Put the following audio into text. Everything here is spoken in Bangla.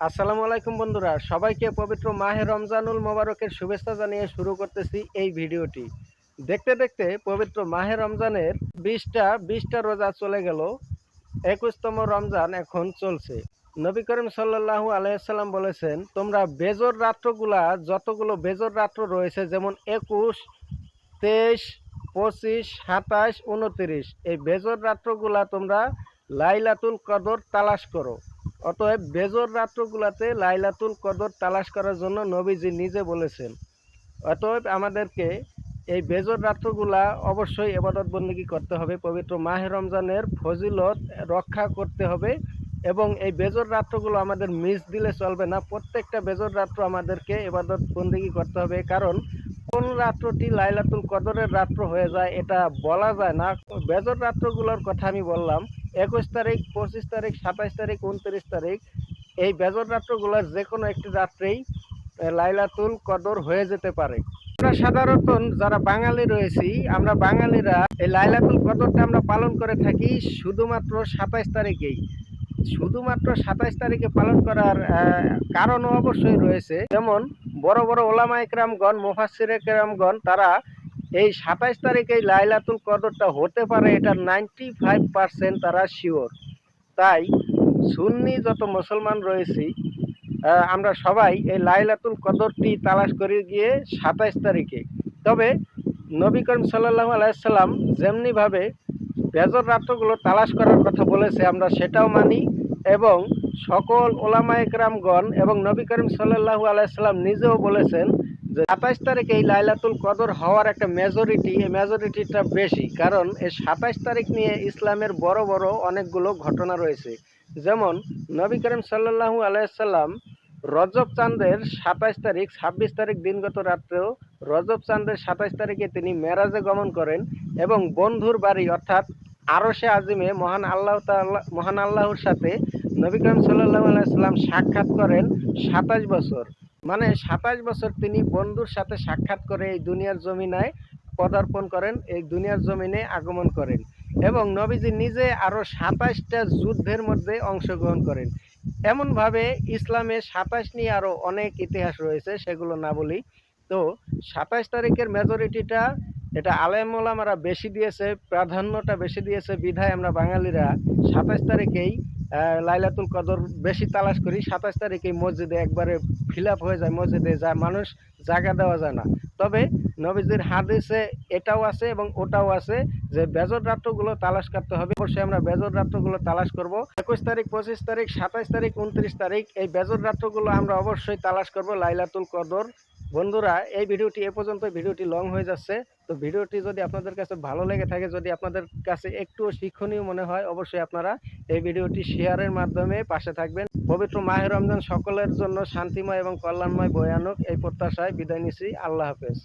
আসসালামু আলাইকুম বন্ধুরা, সবাইকে পবিত্র মাহে রমজানুল মোবারকের শুভেচ্ছা জানিয়ে শুরু করতেছি এই ভিডিওটি। দেখতে দেখতে পবিত্র মাহে রমজানের বিশটা বিশটা রোজা চলে গেল, একুশতম রমজান এখন চলছে। নবী করিম সাল্লাহু আলাইসাল্লাম বলেছেন, তোমরা বেজর রাত্রগুলা যতগুলো বেজর রাত্র রয়েছে, যেমন একুশ, তেইশ, পঁচিশ, সাতাশ, উনত্রিশ, এই বেজর রাত্রগুলা তোমরা লাইলাতুল কদর তালাশ করো। অতএব বেজর রাত্রগুলাতে লাইলাতুল কদর তালাশ করার জন্য নবীজি নিজে বলেছেন। অতএব আমাদেরকে এই বেজর রাত্রগুলা অবশ্যই এবাদত বন্দী করতে হবে, পবিত্র মাহে রমজানের ফজিলত রক্ষা করতে হবে এবং এই বেজর রাত্রগুলো আমাদের মিস দিলে চলবে না। প্রত্যেকটা বেজর রাত্র আমাদেরকে এবাদত বন্দিগি করতে হবে, কারণ কোন রাত্রটি লাইলাতুল কদরের রাত্র হয়ে যায় এটা বলা যায় না। বেজর রাত্রগুলোর কথা আমি বললাম একুশ তারিখ, পঁচিশ তারিখ, সাতাইশ তারিখ, উনত্রিশ তারিখ, এই বেজর রাত্রগুলোর যে কোনো একটি রাত্রেই লাইলাতুল কদর হয়ে যেতে পারে। আমরা সাধারণত যারা বাঙালি রয়েছি, আমরা বাঙালিরা এই লাইলাতুল কদরটা আমরা পালন করে থাকি শুধুমাত্র সাতাইশ তারিখেই। শুধুমাত্র সাতাইশ তারিখে পালন করার কারণও অবশ্যই রয়েছে। যেমন বড় বড় ওলামা একরামগণ মুফাসির একরামগণ, তারা এই সাতাইশ তারিখে এই লাইলাতুল কদরটা হতে পারে, এটা নাইনটি ফাইভ পার্সেন্ট তারা শিওর তাই সুন্নি যত মুসলমান রয়েছি আমরা সবাই এই লাইলাতুল কদরটি তালাশ করে গিয়ে সাতাইশ তারিখে। তবে নবী করিম সাল্লাহ আলাইসাল্লাম যেমনিভাবে বেজর রাত্রগুলো তালাশ করার কথা বলেছে, আমরা সেটাও মানি এবং সকল ওলামা একরামগণ এবং নবী করিম সাল্লাহু আলাইসাল্লাম নিজেও বলেছেন যে সাতাইশ তারিখে এই লাইলাতুল কদর হওয়ার একটা মেজরিটি এই মেজরিটিটা বেশি। কারণ এই সাতাইশ তারিখ নিয়ে ইসলামের বড় বড় অনেকগুলো ঘটনা রয়েছে। যেমন নবী করিম সাল্লাহু আলাইসাল্লাম রজব চাঁদের সাতাইশ তারিখ, ছাব্বিশ তারিখ দিনগত রাত্রেও রজব চাঁদের সাতাইশ তারিখে তিনি মেরাজে গমন করেন এবং বন্ধুর বাড়ি, অর্থাৎ আরশে আজিমে মহান আল্লাহ মহান আল্লাহর সাথে নবী করিম সাল্লাহ আলাইসাল্লাম সাক্ষাৎ করেন সাতাশ বছর। মানে সাতাশ বছর তিনি বন্ধুর সাথে সাক্ষাৎ করে এই দুনিয়ার জমিনায় পদার্পণ করেন, এই দুনিয়ার জমিনে আগমন করেন এবং নবীজি নিজে আরও সাতাশটা যুদ্ধের মধ্যে অংশগ্রহণ করেন। এমনভাবে ইসলামে সাতাশ নিয়ে আরও অনেক ইতিহাস রয়েছে, সেগুলো না বলি। তো সাতাশ তারিখের মেজরিটিটা এটা আলেমোলামারা বেশি দিয়েছে, প্রাধান্যটা বেশি দিয়েছে বিধায় আমরা বাঙালিরা সাতাশ তারিখেই লাইলাতুল কদর বেশি তালাশ করি। সাতাশ তারিখেই মসজিদে একবারে ফিল হয়ে যায়, মসজিদে যা মানুষ জায়গা দেওয়া যায় না। তবে নবীজির হাদিসে এটাও আছে এবং ওটাও আছে যে বেজর রাত্রগুলো তালাশ করতে হবে। অবশ্যই আমরা বেজর রাত্রগুলো তালাশ করব। একুশ তারিখ, পঁচিশ তারিখ, সাতাইশ তারিখ, উনত্রিশ তারিখ এই বেজর রাত্রগুলো আমরা অবশ্যই তালাশ করব লাইলাতুল কদর বন্ধুরা, এই ভিডিওটি এ পর্যন্ত ভিডিওটি লং হয়ে যাচ্ছে। তো ভিডিওটি যদি আপনাদের কাছে ভালো লেগে থাকে, যদি আপনাদের কাছে একটু শিক্ষণীয় মনে হয়, অবশ্যই আপনারা এই ভিডিওটি শেয়ারের মাধ্যমে পাশে থাকবেন। পবিত্র মাহের রমজান সকলের জন্য শান্তিময় এবং কল্যাণময় বয়ানক এই প্রত্যাশায় বিদায় নিচ্ছি। আল্লাহ হাফেজ।